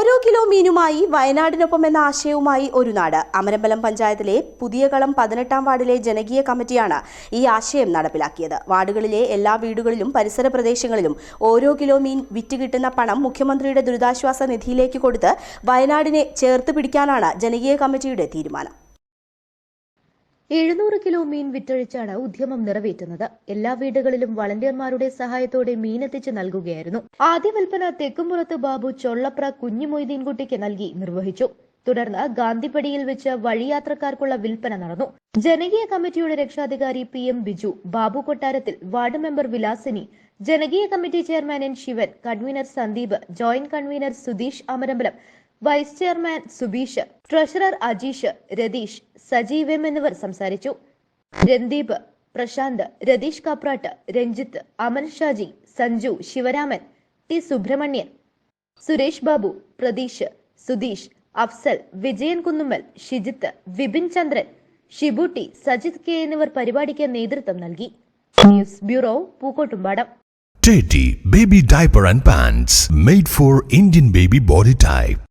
ഓരോ കിലോ മീനുമായി വയനാടിനൊപ്പം എന്ന ആശയവുമായി ഒരു നാട്. അമരമ്പലം പഞ്ചായത്തിലെ പുതിയകളം പതിനെട്ടാം വാർഡിലെ ജനകീയ കമ്മിറ്റിയാണ് ഈ ആശയം നടപ്പിലാക്കിയത്. വാർഡുകളിലെ എല്ലാ വീടുകളിലും പരിസര പ്രദേശങ്ങളിലും ഓരോ കിലോ മീൻ വിറ്റ് കിട്ടുന്ന പണം മുഖ്യമന്ത്രിയുടെ ദുരിതാശ്വാസ നിധിയിലേക്ക് കൊടുത്ത് വയനാടിനെ ചേർത്ത് പിടിക്കാനാണ് ജനകീയ കമ്മിറ്റിയുടെ തീരുമാനം. എഴുന്നൂറ് കിലോ മീൻ വിറ്റഴിച്ചാണ് ഉദ്യമം നിറവേറ്റുന്നത്. എല്ലാ വീടുകളിലും വളണ്ടിയർമാരുടെ സഹായത്തോടെ മീൻ എത്തിച്ച് നൽകുകയായിരുന്നു. ആദ്യ വിൽപ്പന തെക്കുംപുറത്ത് ബാബു ചൊള്ളപ്ര കുഞ്ഞു മൊയ്തീൻകുട്ടിക്ക് നൽകി നിർവഹിച്ചു. തുടർന്ന് ഗാന്ധിപ്പടിയിൽ വെച്ച് വഴിയാത്രക്കാർക്കുള്ള വിൽപ്പന നടന്നു. ജനകീയ കമ്മിറ്റിയുടെ രക്ഷാധികാരി പി എം ബിജു ബാബു കൊട്ടാരത്തിൽ വാർഡ് മെമ്പർ വിലാസിനി ജനകീയ committee chairman N Sivan convener Sandeep joint convener Sudheesh Amarambalam vice chairman Subeesh treasurer Ajeesh Ratheesh Sajeev M എന്നിവർ സംസാരിച്ചു. രന്ദീപ് പ്രശാന്ത് രതീഷ് കാപ്രാട്ട് രഞ്ജിത്ത് അമൽ ഷാജി സഞ്ജു ശിവരാമൻ ടി സുബ്രഹ്മണ്യൻ സുരേഷ് ബാബു പ്രതീഷ് സുധീഷ് അഫ്സൽ വിജയൻ കുന്നുമ്മൽ ഷിജിത്ത് വിപിൻ ചന്ദ്രൻ ഷിബുട്ടി സജിത് കെ എന്നിവർ പരിപാടിക്ക് നേതൃത്വം നൽകി news bureau Pookkottumpadam Teddy Baby Diaper and Pants made for Indian baby body type.